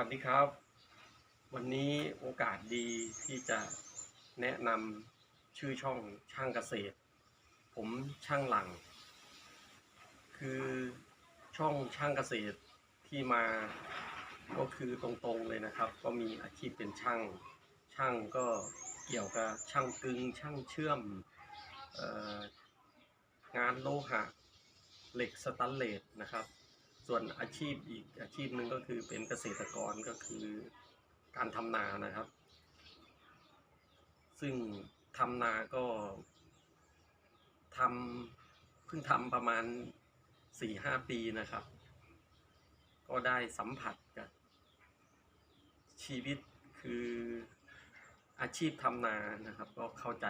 วัสดีครับ วันนี้โอกาสดีที่จะแนะนำชื่อช่องช่างเกษตร ผมช่างหลัง คือช่องช่างเกษตรที่มาก็คือตรงๆเลยนะครับ ก็มีอาชีพเป็นช่าง ช่างก็เกี่ยวกับช่างกึงช่างเชื่อมอองานโลหะเหล็กสแตนเลสนะครับ ส่วนอาชีพอีกอาชีพหนึ่งก็คือเป็นเกษตรกรก็คือการทำนานะครับ ซึ่งทำนาก็ทำเพิ่งทำประมาณสี่ห้าปีนะครับ ก็ได้สัมผัสกับชีวิตคืออาชีพทำนานะครับ ก็เข้าใจ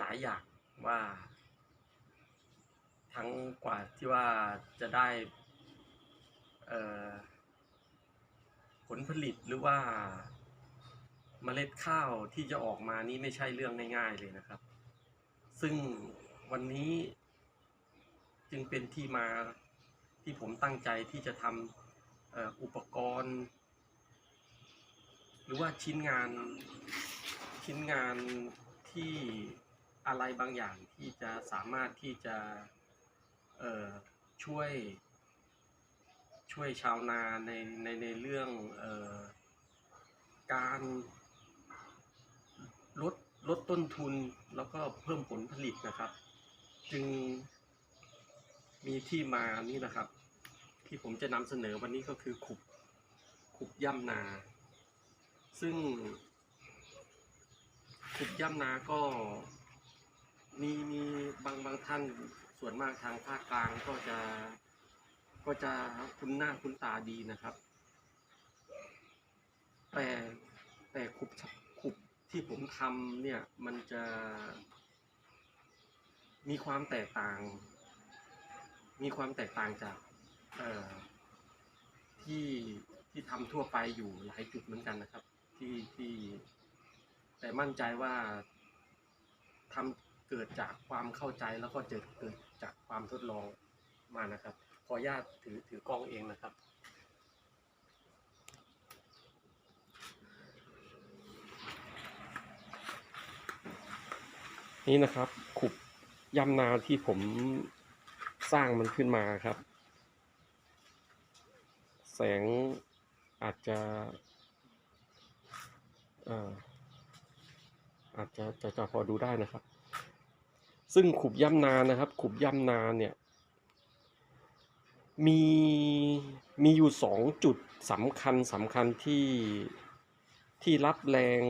หลายๆอย่างว่า ทั้งกว่าที่ว่าจะได้ผลผลิตหรือว่าเมล็ดข้าวที่จะออกมานี่ไม่ใช่เรื่องง่ายๆเลยนะครับ ซึ่งวันนี้จึงเป็นที่มาที่ผมตั้งใจที่จะทำอุปกรณ์ หรือว่าชิ้นงานชิ้นงานที่อะไรบางอย่างที่จะสามารถที่จะ ช่วย ช่วยชาวนาในในในเรื่องออการลดลดต้นทุนแล้วก็เพิ่มผลผลิตนะครับ จึงมีที่มานี่นะครับ ที่ผมจะนำเสนอวันนี้ก็คือขุบขุบย่ำนา ซึ่งขุบย่ำนาก็มีมีบางบางท่าน ส่วนมากทางภาคกลางก็จะก็จะคุ้นหน้าคุ้นตาดีนะครับ แต่แต่ขุบขุบที่ผมทำเนี่ยมันจะมีความแตกต่าง มีความแตกต่างจากเอ่อที่ที่ทำทั่วไปอยู่หลายจุดเหมือนกันนะครับ ที่ที่แต่มั่นใจว่าทำเกิดจากความเข้าใจแล้วก็เกิดเกิด จากความทดลองมานะครับ ขออนุญาตถือถือกล้องเองนะครับ นี่นะครับขุบย่ำนาที่ผมสร้างมันขึ้นมาครับ แสงอาจจะเอ่ออาจจะจะจะพอดูได้นะครับ ซึ่งขุบย่ำนานนะครับ ขุบย่ำนานเนี่ยมีมีอยู่สองจุดสำคัญสำคัญที่ที่รับแรง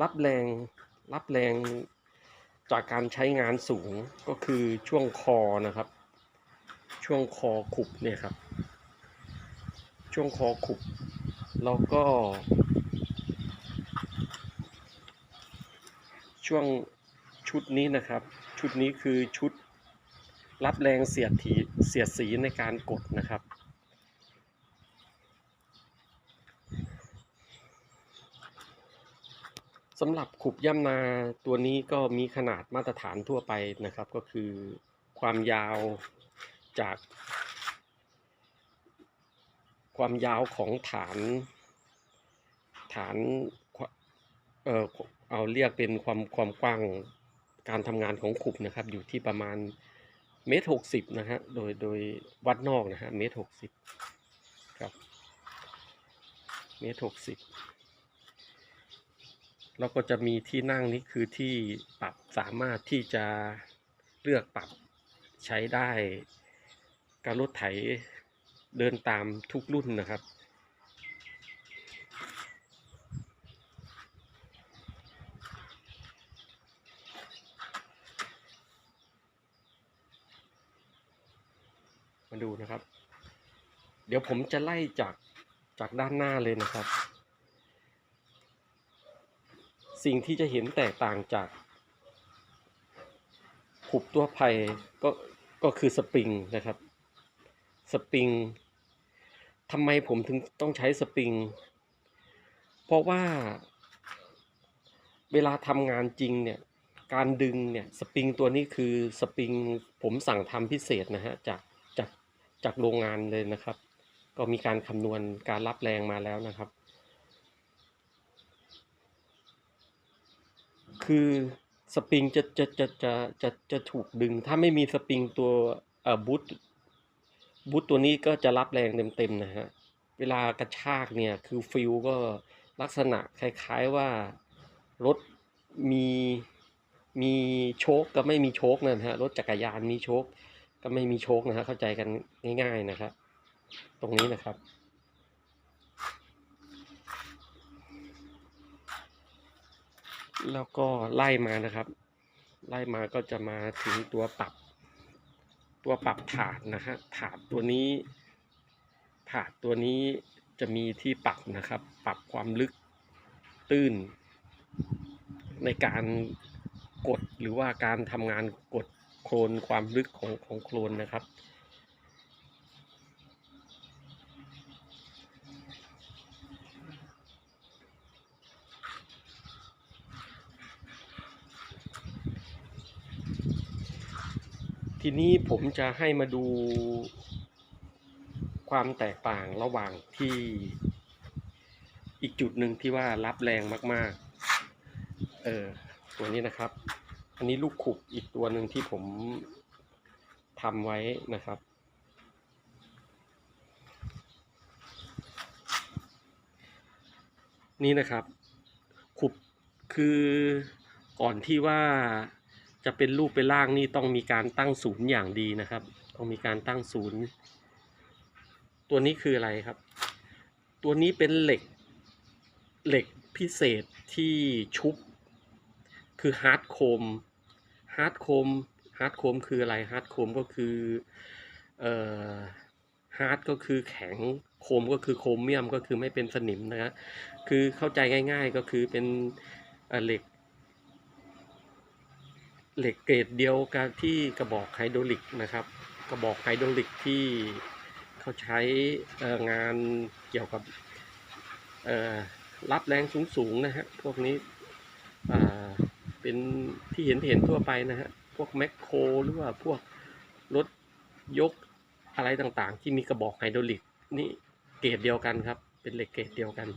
รับแรง รับแรงจากการใช้งานสูงก็คือช่วงคอนะครับ ช่วงคอขุบเนี่ยครับ ช่วงคอขุบแล้วก็ ช่วง ชุดนี้นะครับ ชุดนี้คือชุดรับแรงเสียดถีเสียดสีในการกดนะครับ สำหรับขุบย่ำนาตัวนี้ก็มีขนาดมาตรฐานทั่วไปนะครับ ก็คือความยาวจาก ความยาวของฐานฐาน เอ่อเอาเรียกเป็นความความกว้าง การทำงานของขุบนะครับ อยู่ที่ประมาณเมตรหกสิบนะฮะโดยโดยวัดนอกนะฮะเมตรหกสิบครับเมตรหกสิบแล้วก็จะมีที่นั่งนี่คือที่ปรับสามารถที่จะเลือกปรับใช้ได้ การรถไถเดินตามทุกรุ่นนะครับ มาดูนะครับ เดี๋ยวผมจะไล่จากจากด้านหน้าเลยนะครับ สิ่งที่จะเห็นแตกต่างจากขุบตัวไผ่ก็ก็คือสปริงนะครับ สปริงทำไมผมถึงต้องใช้สปริง เพราะว่าเวลาทำงานจริงเนี่ยการดึงเนี่ยสปริงตัวนี้คือสปริงผมสั่งทำพิเศษนะฮะจาก จากโรงงานเลยนะครับ ก็มีการคำนวณการรับแรงมาแล้วนะครับ คือสปริงจะจะจะจะจะจะถูกดึง ถ้าไม่มีสปริงตัวเอ่อบูทบูทตัวนี้ก็จะรับแรงเต็มๆนะฮะเวลากระชากเนี่ยคือฟิลก็ลักษณะคล้ายๆว่ารถมีมีโชคกับไม่มีโชคนะฮะรถจักรยานมีโชค ก็ไม่มีโชคนะฮะเข้าใจกันง่าย ๆนะครับ ตรงนี้นะครับ แล้วก็ไล่มานะครับ ไล่มาก็จะมาถึงตัวปรับตัวปรับถาดนะฮะถาดตัวนี้ ถาดตัวนี้จะมีที่ปรับนะครับ ปรับความลึกตื้น ในการกดหรือว่าการทำงานกด ลนความลึกของของโคลนนะครับ ทีนี้ผมจะให้มาดูความแตกต่างระหว่างที่อีกจุดหนึ่งที่ว่ารับแรงมาก ๆ เออตัวนี้นะครับ อันนี้ลูกขุบอีกตัวหนึ่งที่ผมทำไว้นะครับ นี่นะครับขุบคือก่อนที่ว่าจะเป็นรูปเป็นร่างนี่ต้องมีการตั้งศูนย์อย่างดีนะครับ ต้องมีการตั้งศูนย์ ตัวนี้คืออะไรครับ ตัวนี้เป็นเหล็กเหล็กพิเศษที่ชุบ คือฮาร์ดโคม ฮาร์ดโคมฮาร์ดโคมคืออะไรฮาร์ดโคมก็คือเอ่อฮาร์ดก็คือแข็งโคมก็คือโครเมียมก็คือไม่เป็นสนิมนะฮะคือเข้าใจง่าย ๆก็คือเป็นเเหล็ก เหล็กเกรดเดียวกับที่กระบอกไฮดรอลิกนะครับ กระบอกไฮดรอลิกที่เขาใช้งานเกี่ยวกับรับแรงสูงๆนะฮะพวกนี้ เป็นที่เห็นเห็นทั่วไปนะฮะ พวกแมคโครหรือว่าพวกรถยกอะไรต่างๆ ที่มีกระบอกไฮดรอลิกนี่เกรดเดียวกันครับ เป็นเหล็กเกรดเดียวกัน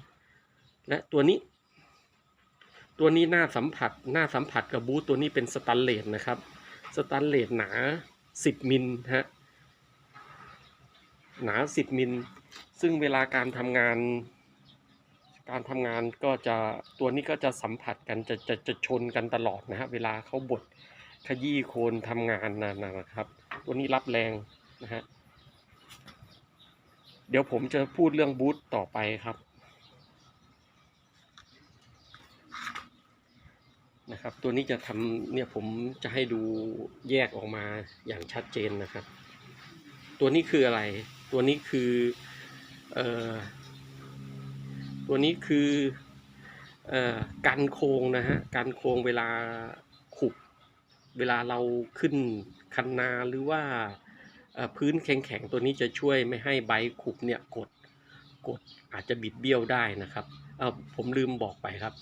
และตัวนี้ ตัวนี้หน้าสัมผัสหน้าสัมผัสกับบูทตัวนี้เป็นสแตันเลสนะครับสแตันเลสหนา 10 มิลฮะหนา 10 มิล ซึ่งเวลาการทำงาน การทำงานก็จะตัวนี้ก็จะสัมผัสกันจะจะจะชนกันตลอดนะฮะเวลาเขาบดขยี้โคนทำงานนะนะครับ ตัวนี้รับแรงนะฮะเดี๋ยวผมจะพูดเรื่องบูทต่อไปครับนะครับ ตัวนี้จะทำเนี่ยผมจะให้ดูแยกออกมาอย่างชัดเจนนะครับ ตัวนี้คืออะไร ตัวนี้คือเอ่อ ตัวนี้คืออกันโครงนะฮะกันโครงเวลาขุบเวลาเราขึ้นคันนาหรือว่าพื้นแข็งๆตัวนี้จะช่วยไม่ให้ใบขุบเนี่ยกดกดอาจจะบิดเบี้ยวได้นะครับเออผมลืมบอกไปครับ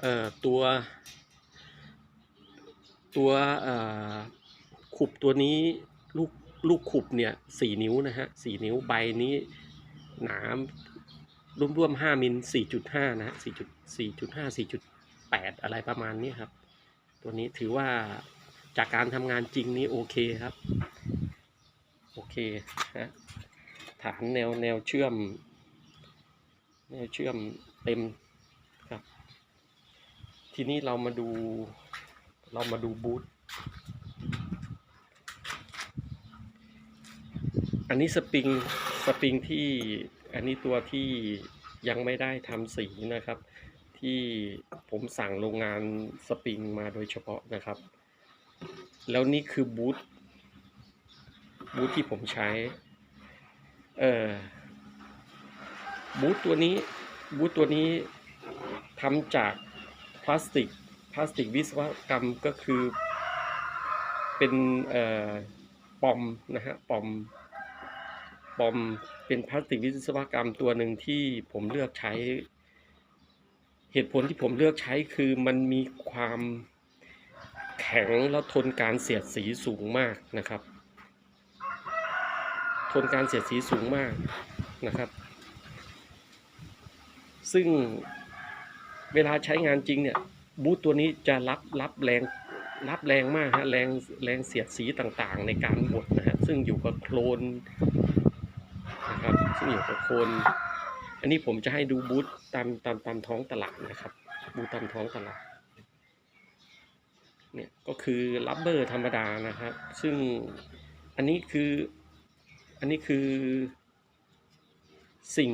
เอ่อตัว ตัวเอ่อขุบตัวนี้ลูกลูกขุบเนี่ยสี่นิ้วนะฮะสี่นิ้วใบนี้หนาม ร่วมร่วมห้ามิลสี่จุดห้านะฮะสี่จุดสี่จุดห้าสี่จุดแปดอะไรประมาณนี้ครับ ตัวนี้ถือว่าจากการทำงานจริงนี้โอเคครับ โอเคฮะฐานแนวแนวเชื่อม แนวเชื่อมเต็มครับ ทีนี้เรามาดูเรามาดูบูธอันนี้สปริงสปริงที่ อันนี้ตัวที่ยังไม่ได้ทำสีนะครับ ที่ผมสั่งโรงงานสปริงมาโดยเฉพาะนะครับ แล้วนี่คือบูธบูธที่ผมใช้เอ่อบูธตัวนี้บูธตัวนี้ทำจากพลาสติกพลาสติกวิศวกรรมก็คือเป็นเอ่อปอมนะฮะปอม ปอมเป็นพลาสติกวิศวกรรมตัวหนึ่งที่ผมเลือกใช้ เหตุผลที่ผมเลือกใช้คือมันมีความแข็งแล้วทนการเสียดสีสูงมากนะครับ ทนการเสียดสีสูงมากนะครับ ซึ่งเวลาใช้งานจริงเนี่ยบูทตัวนี้จะรับรับแรงรับแรงมากฮะแรงแรงเสียดสีต่างๆ ในการบดนะฮะซึ่งอยู่กับโคลน นะครับซึ่งอยู่กับโคน อันนี้ผมจะให้ดูบูทตามตามตามท้องตลาดนะครับบูทตามท้องตลาดเนี่ยก็คือรับเบอร์ธรรมดานะครับ ซึ่งอันนี้คืออันนี้คือสิ่ง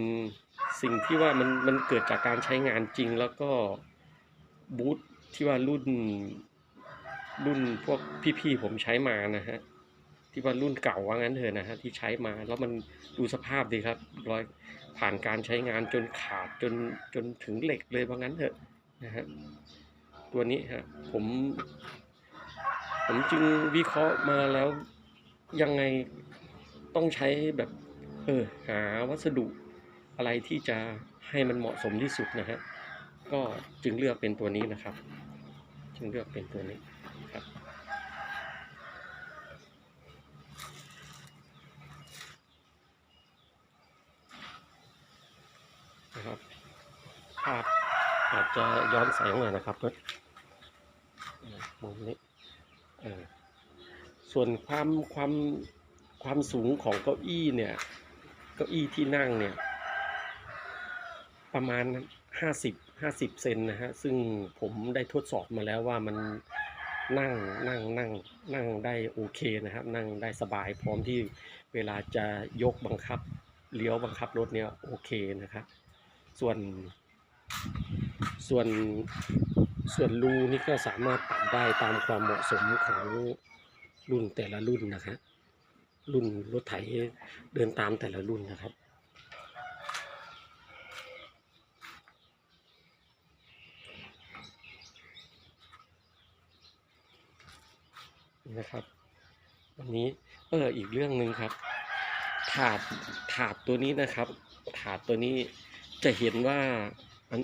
สิ่งที่ว่ามันมันเกิดจากการใช้งานจริงแล้วก็บูธที่ว่ารุ่นรุ่นพวกพี่ๆผมใช้มานะฮะ ที่ว่ารุ่นเก่าว่างั้นเถอะนะฮะที่ใช้มาแล้วมันดูสภาพดีครับรอยผ่านการใช้งานจนขาดจนจนถึงเหล็กเลยว่างั้นเถอะนะฮะตัวนี้ฮะผมผมจึงวิเคราะห์มาแล้วยังไงต้องใช้แบบเออหาวัสดุอะไรที่จะให้มันเหมาะสมที่สุดนะฮะก็จึงเลือกเป็นตัวนี้นะครับ จึงเลือกเป็นตัวนี้ครับ นะครับภาพอา จะย้อนแสงหน่อยนะครับเพื่อนมุมนี้ส่วนความความความสูงของเก้าอี้เนี่ย เก้าอี้ที่นั่งเนี่ย ประมาณ 50 50 เซนนะฮะ ซึ่งผมได้ทดสอบมาแล้วว่ามันนั่งนั่งนั่งนั่งได้โอเคนะครับ นั่งได้สบายพร้อมที่เวลาจะยกบังคับเลี้ยวบังคับรถเนี่ยโอเคนะครับ ส่วน ส่วนส่วนรูนี่ก็สามารถปรับได้ตามความเหมาะสมของรุ่นแต่ละรุ่นนะครับรุ่นรถไถเดินตามแต่ละรุ่นนะครับ นะครับ วันนี้เอออีกเรื่องหนึ่งครับ ถาดถาดตัวนี้นะครับ ถาดตัวนี้จะเห็นว่าอัน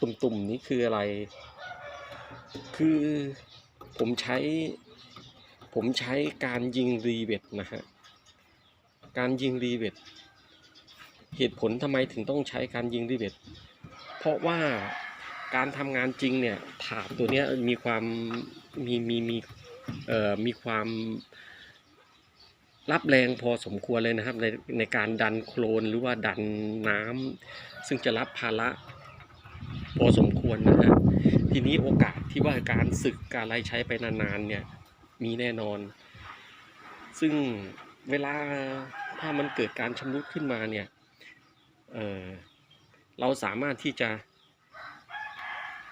ตุ่มๆนี้คืออะไร คือผมใช้ ผมใช้การยิงรีเวทนะฮะ การยิงรีเวทเหตุผลทำไมถึงต้องใช้การยิงรีเวทเพราะว่าการทำงานจริงเนี่ยถาดตัวเนี้ยมีความมีมีมีเอ่อมีความรับแรงพอสมควรเลยนะครับในในการดันโคลนหรือว่าดันน้ำซึ่งจะรับภาระ พอสมควรนะฮะทีนี้โอกาสที่ว่าการสึกการอะไรใช้ไปนานๆเนี่ยมีแน่นอน ซึ่งเวลาถ้ามันเกิดการชำรุดขึ้นมาเนี่ยเเราสามารถที่จะ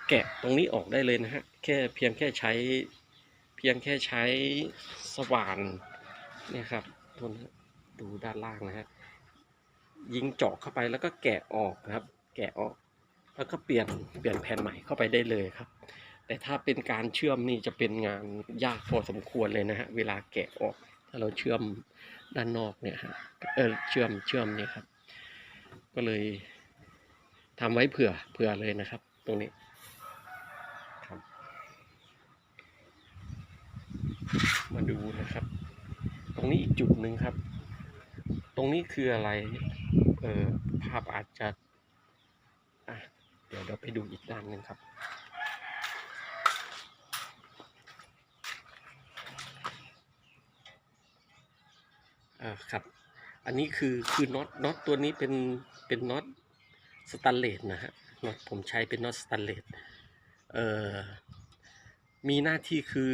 แกะตรงนี้ออกได้เลยนะฮะแค่เพียงแค่ใช้เพียงแค่ใช้สว่านเนี่ยครับทนดูด้านล่างนะฮะยิงเจาะเข้าไปแล้วก็แกะออกครับ แกะออก แล้วก็เปลี่ยนเปลี่ยนแผ่นใหม่เข้าไปได้เลยครับ แต่ถ้าเป็นการเชื่อมนี่จะเป็นงานยากพอสมควรเลยนะฮะเวลาแกะออก ถ้าเราเชื่อมด้านนอกเนี่ยฮะเออเชื่อมเชื่อมเนี่ยครับ ก็เลยทำไว้เผื่อเผื่อเลยนะครับ ตรงนี้ครับ มาดูนะครับ ตรงนี้อีกจุดหนึ่งครับ ตรงนี้คืออะไรเออภาพอาจจะอะ เดี๋ยวเราไปดูอีกด้านหนึ่งครับ อ่าครับ อันนี้คือคือน็อตน็อตตัวนี้เป็นเป็นน็อตสแตนเลสนะฮะน็อตผมใช้เป็นน็อตสแตนเลสเอ่อมีหน้าที่คือ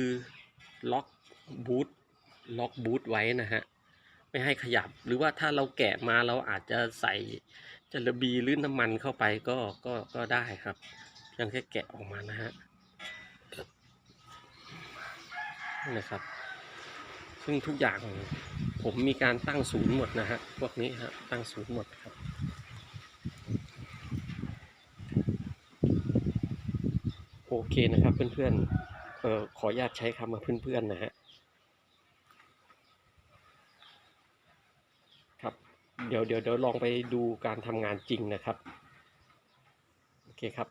ล็อกบูทล็อกบูทไว้นะฮะ ไม่ให้ขยับ หรือว่าถ้าเราแกะมาเราอาจจะใส่จระบีหรือน้ำมันเข้าไปก็ก็ก็ได้ครับเพียงแค่แกะออกมานะฮะนะครับ ซึ่งทุกอย่างผมมีการตั้งศูนย์หมดนะฮะพวกนี้ฮะตั้งศูนย์หมดครับโอเคนะครับเพื่อนๆเออขออนุญาตใช้คำว่าเพื่อนๆนะฮะ ครับ เดี๋ยวเดี๋ยวเดี๋ยวลองไปดูการทำงานจริงนะครับ โอเคครับ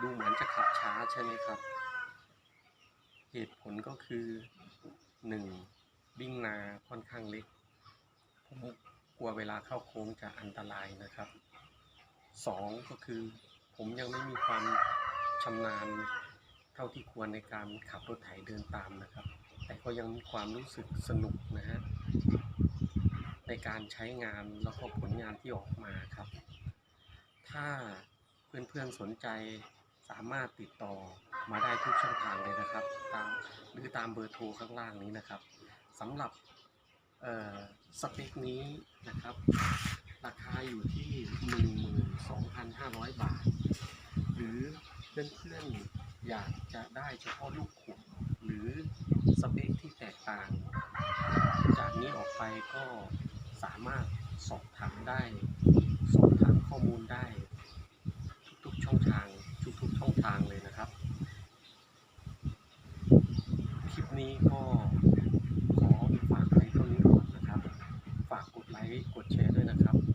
ดูเหมือนจะขับช้าใช่ไหมครับ เหตุผลก็คือหนึ่งวิ่งนาค่อนข้างเล็ก ผมกลัวเวลาเข้าโคงจะอันตรายนะครับสองก็คือ ผมยังไม่มีความชำนาญเท่าที่ควรในการขับรถไถเดินตามนะครับ แต่ก็ยังมีความรู้สึกสนุกนะฮะในการใช้งานแล้วก็ผลงานที่ออกมาครับ ถ้าเพื่อนๆสนใจสามารถติดต่อมาได้ทุกช่องทางเลยนะครับ ตามหรือตามเบอร์โทรข้างล่างนี้นะครับสำหรับ สเปคนี้นะครับ ราคาอยู่ที่ 12,500 บาท หรือเพื่อนๆอยากจะได้เฉพาะลูกขุดหรือสเปคที่แตกต่าง จากนี้ออกไปก็สามารถสอบถามได้ สอบถามข้อมูลได้ ทุกๆช่องทาง ทุกๆช่องทางเลยนะครับ คลิปนี้ก็ วิกดแชร์ด้วยนะครับ